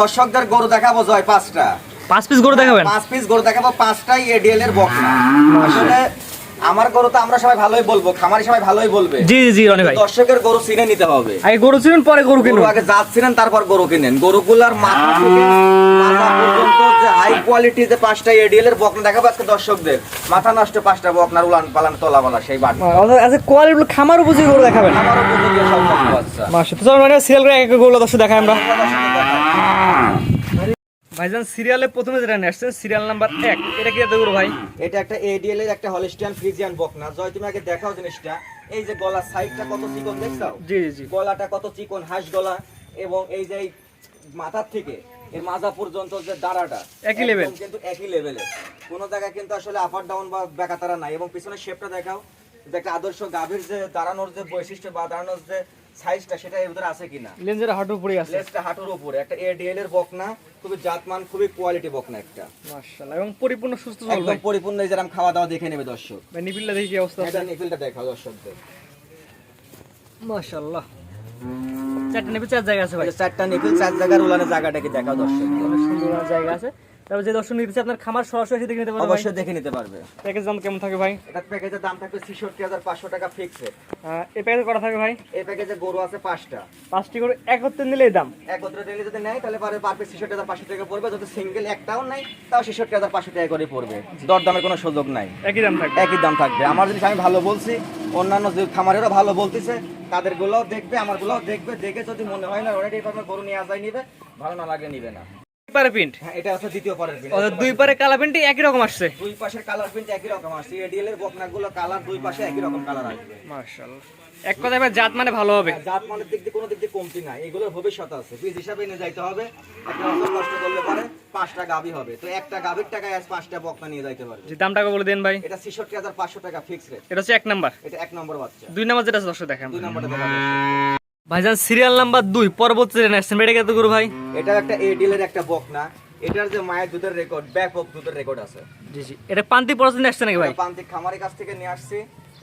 দর্শকদের গরু দেখাবো জয় পাঁচটা। পাঁচ পিস গরু দেখাবেন? পাঁচ পিস গরু দেখাবো পাঁচটাই এডিএল এর বক্স আসলে আমার গরু তো আমরা সবাই ভালোই বলব খামারি সবাই ভালোই বলবে। জি জি রনি ভাই। দর্শকের গরু চিনে নিতে হবে। আগে গরু ছিলেন পরে গরু কিনুন। আগে জাত চিনেন তারপর গরু কিনেন। গরুগুলার মাথা থেকে মাথা পর্যন্ত যে হাই কোয়ালিটি যে পাঁচটা এডিএল এর বকনা দেখাবো আজকে দর্শকদের। মাথা নষ্ট পাঁচটা বকনার উলান পালান তোলা বলা সেই বাট। আচ্ছা কোয়ালিটি খামার উপযোগী গরু দেখাবেন। আমার উপযোগী সব বাচ্চা মাসে তো মানে সিরিয়াল করে এক গরু দর্শক দেখাই আমরা। ভাইজান সিরিয়ালে প্রথমে যেটা নিয়ে আসছেন সিরিয়াল নাম্বার এক। এটা কি গরু ভাই? এটা একটা এডিএল এর একটা হলিস্টিয়ান ফ্রিজিয়ান বকনা। জয় তুমি আগে দেখাও জিনিসটা। এই যে গলার সাইডটা কত চিকন দেখছ? জি জি। গলাটা কত চিকন হাঁস গলা এবং এই যে মাথার থেকে। এর মাজা পর্যন্ত যে দাঁড়াটা একই level। কিন্তু একই লেভেলের কোন জায়গায় কিন্তু আসলে আপার ডাউন বা বেকাতারা নাই এবং পিছনে শেপটা দেখাও যে একটা আদর্শ গাভীর যে দাঁড়ানোর যে বৈশিষ্ট্য বা দাঁড়ানোর যে সাইজটা সেটা এর ভিতরে আছে কিনা। লেন্সের হাঁটুর উপরে আছে। লেজটা হাঁটুর উপরে। একটা এডিএল এর বকনা খুবই জাতমান খুবই কোয়ালিটি বকনা একটা। মাশাআল্লাহ এবং পরিপূর্ণ সুস্থ সবল একদম পরিপূর্ণ এই যেরকম খাওয়া দাওয়া দেখে নেবে দর্শক। ভাই নিপিলটা দেখি কি অবস্থা আছে। এটা নিপিলটা দেখাও দর্শকদের। মাশাআল্লাহ। চারটা নেপিল চার জায়গা আছে ভাই। চারটা নেপিল চার জায়গার উলানের জায়গাটাকে দেখাও দর্শক। অনেক সুন্দর জায়গা আছে। তারপর যে দর্শক নিতে আপনার খামার সরাসরি দেখে নিতে পারবেন অবশ্যই দেখে নিতে পারবে। প্যাকেজ দাম কেমন থাকে ভাই? এটা প্যাকেজের দাম থাকবে ছেষট্টি হাজার পাঁচশো টাকা ফিক্সড আহ, এই প্যাকেজ করা থাকে ভাই? এই প্যাকেজে গরু আছে পাঁচটা। পাঁচটি করে একত্রে নিলে দাম। একত্রে ডেলি যদি নেয় তাহলে পারে পার পিস ছেষট্টি হাজার পাঁচশো টাকা পড়বে। যদি সিঙ্গেল একটাও নাই তাও ছেষট্টি হাজার পাঁচশো টাকা করে পড়বে। দর দামের কোনো সুযোগ নাই। একই দাম থাকবে। একই দাম থাকবে। আমার জিনিস আমি ভালো বলছি অন্যান্য যে খামারেরও ভালো বলতেছে তাদের গুলোও দেখবে আমার গুলোও দেখবে। দেখে যদি মনে হয় না অলরেডি এই গরু নিয়ে আসাই নিবে ভালো না লাগে নিবে না। পারে প্রিন্ট হ্যাঁ এটা দ্বিতীয় পরের দুই পারে কালা প্রিন্টই একই রকম আসছে। দুই পাশের কালার প্রিন্ট একই রকম আসছে এডিএল এর বকনাগুলো কালার দুই পাশে একই রকম কালার আসবে। মাশাআল্লাহ। এক কথায় ভাই জাত মানে ভালো হবে। জাত মানের দিক দিয়ে কোনো দিক দিয়ে কমতি নাই এগুলোর ভবিষ্যৎ আছে। বীজ হিসাবে যাইতে হবে একটা বছর নষ্ট করলে পারে পাঁচটা গাভি হবে। তো একটা গাভির টাকায় আজ পাঁচটা বকনা নিয়ে যাইতে পারবে। বলে দেন ভাই। এটা টাকা ফিক্স রেট এটা হচ্ছে এক নাম্বার। এটা এক নম্বর বাচ্চা। দুই নাম্বার যেটা আছে দর্শক দেখেন। দুই নম্বরটা দেখা। ভাইজান সিরিয়াল নাম্বার দুই পরবর্তী ট্রেন আসছেন। এটা কত গরু ভাই? এটা একটা এডিএল এর একটা বকনা এটার যে মায়ের দুধের রেকর্ড ব্যাপক দুধের রেকর্ড আছে। জি জি। এটা পান্তি পড়াশোনা আসছে নাকি ভাই? প্রান্তিক খামারের কাছ থেকে নিয়ে আসছি।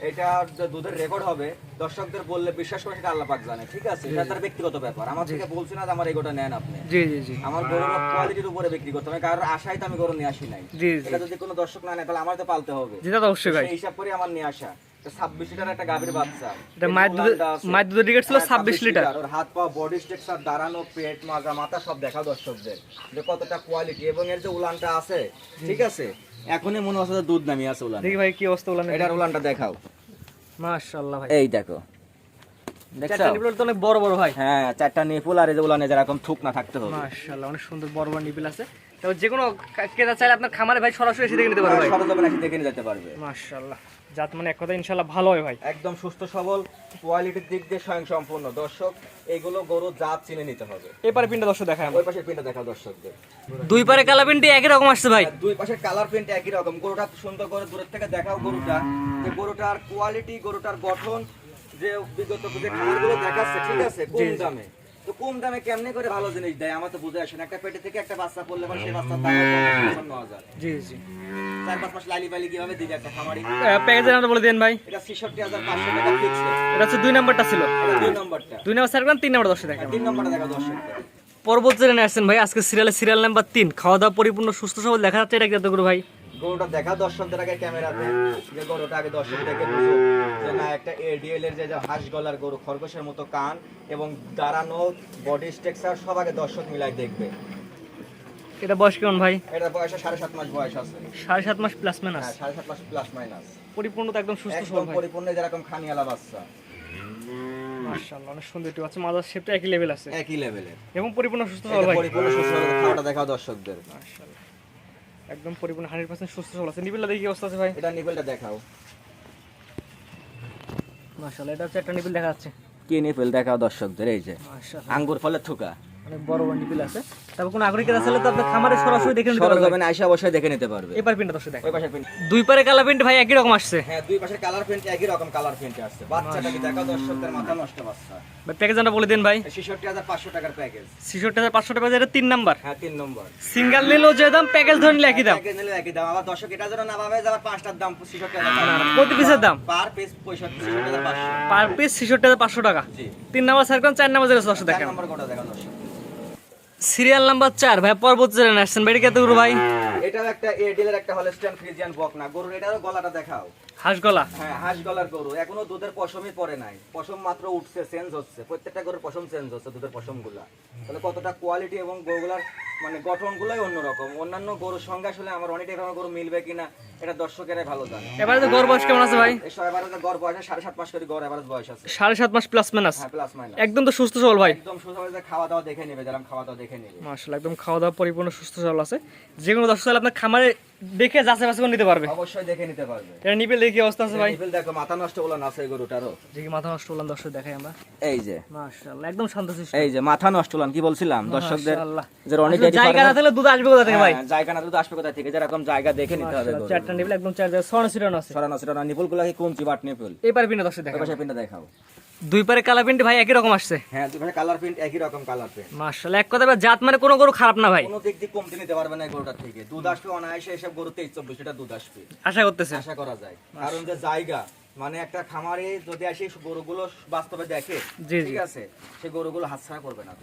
এটা যে দুধের রেকর্ড হবে দর্শকদের বললে বিশ্বাস করে সেটা আল্লাহ পাক জানে ঠিক আছে? এটা তার ব্যক্তিগত ব্যাপার। আমার থেকে বলছি না যে আমার এগোটা নেন আপনি। জি জি জি। আমার গরু কোয়ালিটির উপরে বিক্রি করতে হবে কারণ আশায় তো আমি গরু নিয়ে আসি নাই। জি জি। এটা যদি কোনো দর্শক না নেয় তাহলে আমার তো পালতে হবে। যেটা তো অবশ্যই ভাই। হিসাব করে আমার নিয়ে আসা। ছাব্বিশ লিটার একটা গাভীর বাচ্চা। এটা মায়ের দুধের টিকিট ছিল হ্যাঁ, ছাব্বিশ লিটার। ওর হাত পা বডি স্ট্রাকচার দাঁড়ানো পেট মাজা মাথা সব দেখা দর্শকদের। যে কতটা কোয়ালিটি এবং এর যে উলানটা আছে ঠিক আছে? এখনই মনে হচ্ছে দুধ নামিয়ে আছে উলান। দেখি ভাই কি অবস্থা বললেন এটার উলানটা দেখাও। মাশাআল্লাহ ভাই। এই দেখো। চারটা নিপিল তো অনেক বড় বড় ভাই। হ্যাঁ চারটা নিপুল আর এই যে উলানে যেরকম থুক না থাকতে হবে। মাশাআল্লাহ অনেক সুন্দর বড় বড় নিপিল আছে। তো যে কোনো ক্রেতা চাইলে আপনার খামারে ভাই সরাসরি এসে দেখে নিতে পারবে সরজমিন এসে দেখে নিয়ে যেতে পারবে। মাশাআল্লাহ। জাত মানে এক কথা ইনশাআল্লাহ ভালো হয় ভাই। একদম সুস্থ সবল কোয়ালিটির দিক দিয়ে স্বয়ং সম্পূর্ণ দর্শক এইগুলো গরু জাত চিনে নিতে হবে। এপারে পিনটা দর্শক দেখায় ওই পাশের প্রিন্টটা দেখাও দর্শকদের। দুই পারে কালা পিনটি একই রকম আসছে ভাই। দুই পাশের কালার প্রিন্ট একই রকম। গরুটা সুন্দর করে দূরের থেকে দেখাও গরুটা। যে গরুটার কোয়ালিটি গরুটার গঠন যে বিগত যে খাবারগুলো দেখাচ্ছে ঠিক আছে? কম দামে। তো কম দামে কেমনে করে ভালো জিনিস দেয়? আমার তো বুঝে আসে না একটা পেটে থেকে একটা বাচ্চা পড়লে পরে সেই বাচ্চার দাম পঞ্চান্ন হাজার। জি জি। চার পাঁচ মাস লালি বালি কীভাবে দিবে একটা খামারি? প্যাকেজের নামটা বলে দেন ভাই। এটা ছেষট্টি হাজার পাঁচশো টাকা ফিক্স এটা হচ্ছে দুই নাম্বারটা ছিল। দুই নম্বরটা। দুই নাম্বার স্যার তিন নাম্বার তিন নম্বরটা দেখা পরবর্তী ট্রেনে আসছেন ভাই আজকে সিরিয়ালে সিরিয়াল নাম্বার তিন। খাওয়া দাওয়া পরিপূর্ণ সুস্থ সবল দেখা যাচ্ছে এটা কি করে ভাই? গরুটা দেখা দর্শকদের আগে ক্যামেরাতে যে গরুটা আগে দর্শক দেখে বুঝুক যে না একটা এডিএল এর যে হাঁস গলার গরু খরগোশের মতো কান এবং দাঁড়ানো বডি স্ট্রাকচার সব আগে দর্শক দেখবে। এটা বয়স কেমন ভাই? এটা বয়স সাড়ে সাত মাস বয়স আছে। সাড়ে সাত মাস প্লাস মাইনাস হ্যাঁ সাড়ে সাত মাস প্লাস মাইনাস একদম সুস্থ একদম পরিপূর্ণ যেরকম খানিয়ালা বাচ্চা। মাশাআল্লাহ অনেক সুন্দর একটু আছে মাদার শেপটা একই লেভেল আছে। একই লেভেলের এবং পরিপূর্ণ সুস্থ সবল ভাই। পরিপূর্ণ সুস্থ খাওয়াটা দর্শকদের। মাশাআল্লাহ। একদম পরিপূর্ণ হান্ড্রেড পার্সেন্ট সুস্থ সবল আছে। নিবেলটা দেখি অবস্থা আছে ভাই। এটা নিবেলটা দেখাও। মাশাআল্লাহ এটা হচ্ছে একটা নিবিল দেখা যাচ্ছে। কি নিবেল দেখাও দর্শকদের এই যে। মাশাআল্লাহ। আঙ্গুর ফলের থুকা। অনেক বড় বড় নিবিল আছে। তারপর কোনো আগ্রহী কেতা তো আপনি খামারে সরাসরি দেখে নিতে পারবেন। সরজমিনে আইসা অবশ্যই দেখে নিতে পারবে। এবার পিনটা দর্শক দেখেন। ওই পাশের প্রিন্ট দুই পারে কালা প্রিন্ট ভাই একই রকম আসছে। হ্যাঁ দুই পাশের কালার প্রিন্ট একই রকম কালার প্রিন্ট আসছে। বাচ্চাটা কি দেখাও দর্শকদের মাথা নষ্ট বাচ্চা? ভাই প্যাকেজ বলে দিন ভাই। ছেষট্টি হাজার পাঁচশো টাকার প্যাকেজ ছিষট্টি হাজার পাঁচশো টাকা এটা তিন নাম্বার। হ্যাঁ তিন নম্বর। সিঙ্গেল নিলেও যে দাম প্যাকেজ ধরে নিলে একই দাম। প্যাকেজ নিলে একই দাম। আবার দর্শক এটা যেন না ভাবে যে আবার পাঁচটার দাম প্রতি পিসের দাম। পার পিস পার পিস ছিষট্টি হাজার পাঁচশো টাকা। জি। তিন নাম্বার চার নাম্বার যেটা দর্শক দেখেন। নম্বর কোটা দেখা দর্শক। সিরিয়াল নাম্বার চার, ভাই, পর্বত জেনে আসছেন। ভাই এটা গরু ভাই? এটাও একটা এডিএল একটা হলস্টাইন ফ্রিজিয়ান বক না গরুর, এটারও গলাটা দেখাও। হাঁস গলা হ্যাঁ হাঁস গলার গরু। এখনও দুধের পশমই পড়ে নাই। পশম মাত্র উঠছে চেঞ্জ হচ্ছে। প্রত্যেকটা গরুর পশম চেঞ্জ হচ্ছে দুধের পশমগুলা তাহলে কতটা কোয়ালিটি এবং গরুগুলার মানে গঠনগুলোই অন্যরকম? অন্যান্য গরুর সঙ্গে আসলে আমার অনেক গরু মিলবে কিনা এটা দর্শকেরাই ভালো জানে। এবারে তো গড় বয়স কেমন আছে ভাই? এবারে গড় বয়স সাড়ে সাত মাস করে গড় এবারে বয়স আছে। সাড়ে সাত মাস প্লাস মাইনাস হ্যাঁ প্লাস মাইনাস একদম তো সুস্থ সবল ভাই। একদম হয়ে যায়, খাওয়া দাওয়া দেখে নেবে যারা খাওয়া দাওয়া দেখে নেবে। মাশাআল্লাহ একদম খাওয়া দাওয়া পরিপূর্ণ সুস্থ সবল আছে। যে কোনো দর্শক আপনার খামারে দেখে যাচাই বাছাই করে নিতে পারবে। অবশ্যই দেখে নিতে পারবে। এটা নিপেল দেখি অবস্থা আছে ভাই? নিপিল দেখো মাথা নষ্ট বলে না এই গরুটারও কি মাথা নষ্ট করলাম দর্শক দেখাই আমরা। এই যে। মাশাআল্লাহ একদম শান্ত শিষ্ট এই যে মাথা নষ্ট হলাম কি বলছিলাম? দর্শকদের যে রনি আসলে জায়গা না। থাকলে দুধ আসবে কোথা থেকে ভাই? হ্যাঁ, জায়গা না তো আসবে কোথা থেকে? যেরকম জায়গা দেখে নিতে হবে চারটা নিপেল একদম চার জায়গায় সরানো ছিটানো আছে সরানো সরানো নিপুল গুলাকে কমছি বাট নিপুল। এবার পিনে দর্শক দেখা পাশে পিনটা দেখাও। দুই পারে কালা প্রিন্ট ভাই একই রকম আসছে। হ্যাঁ দুই পাশে কালার প্রিন্ট একই রকম কালার প্রিন্ট মাশাআল্লাহ এক কথা জাত মানে কোনো গরু খারাপ না ভাই। কোনো দিক দিয়ে কমতি নিতে পারবে না এই গরুটার থেকে। দুধ আসবে অনায়াসে এসব গরু তেইশ চব্বিশ লিটার দুধ আসবে। আশা করতেছে আশা করা যায়। কারণ যে জায়গা মানে একটা খামারে যদি আসে গরুগুলো বাস্তবে দেখে। ঠিক আছে সেই গরুগুলো হাতছাড়া করবে না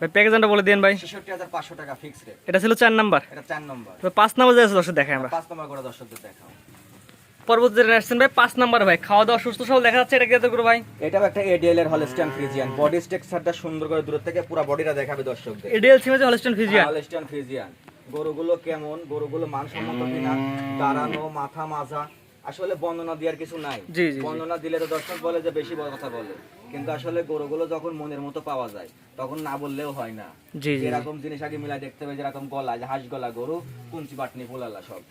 ভাই প্যাকেজটা বলে দিন ভাই। ছেষট্টি হাজার পাঁচশো টাকা ফিক্স রেট এটা ছিল চার নাম্বার? এটা চার নম্বর। পাঁচ নাম্বার যে আছে দর্শক দেখাই আমরা। পাঁচ নম্বর করে দর্শকদের দেখাও। আসছেন ভাই পাঁচ নাম্বার ভাই। খাওয়া দাওয়া সুস্থ সবল দেখা যাচ্ছে এটা কি ভাই? একটা এডিএল এর হলস্টাইন ফ্রিজিয়ান বডি স্ট্রাকচারটা সুন্দর করে দূর থেকে পুরো বডিটা দেখাবে দর্শকদের। এডিএল সিমে যে হলস্টেন ফিজিয়ান হলস্টাইন ফ্রিজিয়ান গরুগুলো কেমন গরুগুলো মানসম্মত কিনা দাঁড়ানো মাথা মাজা আসলে বর্ণনা দেওয়ার কিছু নাই। বর্ণনা দিলে তো দর্শক বলে যে বেশি বড় কথা বলে। কিন্তু আসলে গরুগুলো যখন মনের মতো পাওয়া যায় তখন না বললেও হয় না। এরকম জিনিস আগে মিলাই দেখতে হবে যেরকম গলা যে হাঁস গলা গরু কুঞ্চি বাটনি পোলালা সব।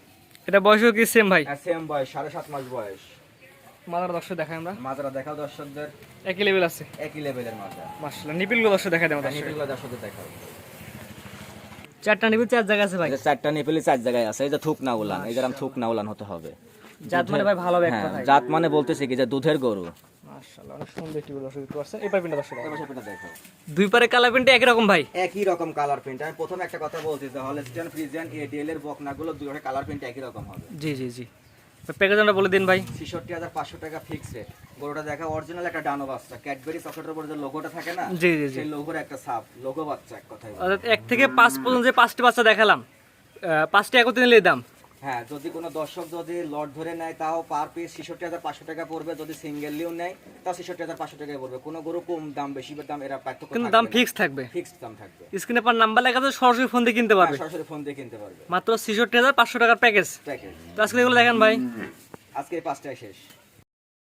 এটা বয়সও কি সেম ভাই? সেম বয়স সাড়ে সাত মাস বয়স। মাদার দর্শক দেখাই আমরা। মাজারা দেখাও দর্শকদের। একই লেভেল আছে। একই লেভেলের মাজা মাশাআল্লাহ নিপিলগুলো দর্শক দেখাই দেবো দর্শক। নিপিলগুলো দর্শকদের দেখাও। চারটা নিপিল চার জায়গা আছে ভাই। চারটা নিপিলি চার জায়গায় আছে এই যে থুক না উলান এই যেরকম থুক না উলান হতে হবে। জাত মানে ভাই ভালো এক হ্যাঁ জাত মানে বলতেছে কি যে দুধের গরু। দুই পারে কালার প্রিন্ট একই রকম ভাই। একই রকম কালার প্রিন্ট আমি প্রথম একটা কথা বলছি যে হলস্টিয়ান ফ্রিজিয়ান এডিএল এর বকনাগুলো দুটো কালার প্রিন্ট একই রকম হবে। জি জি জি। প্যাকেজটা বলে দিন ভাই। ছেষট্টি হাজার পাঁচশো টাকা ফিক্স রেট গরুটা দেখা অরিজিনাল একটা ডানো বাচ্চা। ক্যাডবেরি চকলেটের উপর যে লোগোটা থাকে না জি জি জি। সেই লোগোর একটা সাপ লোগো বাচ্চা এক কথায় অর্থাৎ এক থেকে পাঁচ পর্যন্ত যে পাঁচটি বাচ্চা দেখালাম পাঁচটা পাঁচটি একত্রে নিলে দাম। হ্যাঁ যদি কোনো দর্শক যদি লট ধরে নেয় তাও পার পিস ছেষট্টি হাজার পাঁচশো টাকা পড়বে। যদি সিঙ্গেললিও নেয় তাও ছেষট্টি হাজার পাঁচশো টাকা পড়বে। কোনো গরু কম দাম বেশি দাম এরা পার্থক্য কিন্তু দাম ফিক্স থাকবে। ফিক্সড দাম থাকবে। স্ক্রিনে পার নাম্বার লেখা আছে সরাসরি ফোন দিয়ে কিনতে পারবে। হ্যাঁ, সরাসরি ফোন দিয়ে কিনতে পারবে। মাত্র ছেষট্টি হাজার পাঁচশো টাকার প্যাকেজ প্যাকেজ তো আজকে এগুলো দেখেন ভাই। আজকে এই পাঁচটায় শেষ।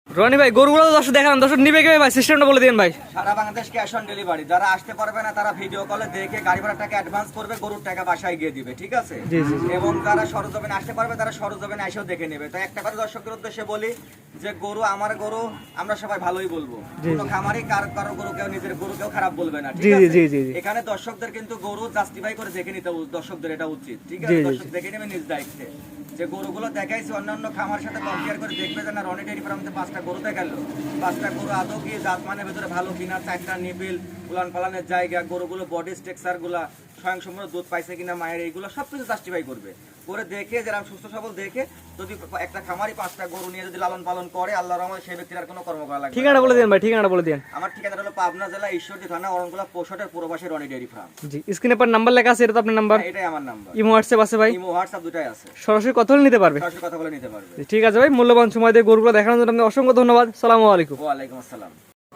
রনি ভাই গরুগুলো দর্শক দেখালাম। দর্শক নিবে কে ভাই? সিস্টেমটা বলে দিন ভাই। সারা বাংলাদেশ ক্যাশ অন ডেলিভারি যারা আসতে পারবে না তারা ভিডিও কলে দেখে গাড়ি ভাড়া টাকা অ্যাডভান্স করবে গরুর টাকা বাসায় গিয়ে দিবে ঠিক আছে? জি, জি, এবং যারা সরজমিনে আসতে পারবে তারা সরজমিনে এসেও দেখে নেবে। তো একটা কথা দর্শকের উদ্দেশ্যে বলি যে গরু আমার গরু আমরা সবাই ভালোই বলব। কোনো খামারই কার কারও গরু কেউ নিজের গরু কেউ খারাপ বলবে না ঠিক আছে? জি, জি, জি। এখানে দর্শকদের কিন্তু গরু জাস্টিফাই করে দেখে নিতে দর্শকদের এটা উচিত ঠিক আছে? দর্শক দেখে নেবে নিজ দায়িত্বে। যে গরুগুলো দেখাইছে, অন্যান্য খামার সাথে কম্পেয়ার করে দেখবে যে না, রনি ডেয়ারি ফার্মতে পাঁচটা গরু দেখাল। পাঁচটা গরু আদৌ কি জাত মানে ভেতরে ভালো কিনা, চারটা নিবিল উলান পালানের জায়গা, গরুগুলো বডি স্ট্রেকচারগুলো স্বয়ংসম্পূর্ণ স্বয়ং দুধ পাইছে কিনা মায়ের এইগুলো সব কিছু জাস্টিফাই করবে। করে দেখে যারা সুস্থ সবল দেখে যদি একটা খামারি পাঁচটা গরু নিয়ে যদি লালন পালন করে আল্লাহর রহমতে সেই ব্যক্তির আর কোনো কর্ম করা লাগবে ঠিকানা বলে দিন ভাই ঠিকানাটা বলে দিন। আমার ঠিকানা হলো পাবনা জেলা ঈশ্বরদী থানা অরণগুলা পৌষটের পূর্বপাশে রনি ডেয়ারি ফার্ম। জি স্ক্রিনে পার নাম্বার লেখা আছে এটা তো আপনার নাম্বার। এটাই আমার নাম্বার। ইমো হোয়াটসঅ্যাপ আছে ভাই? ইমো হোয়াটসঅ্যাপ দুটাই আছে। সরাসরি কথা বলে নিতে পারবে। সরাসরি কথা বলে নিতে পারবে। ঠিক আছে ভাই মূল্যবান সময় দিয়ে গরুগুলো দেখানোর জন্য আপনাকে অসংখ্য ধন্যবাদ। সালামু আলাইকুম। ওয়া আলাইকুম আসসালাম।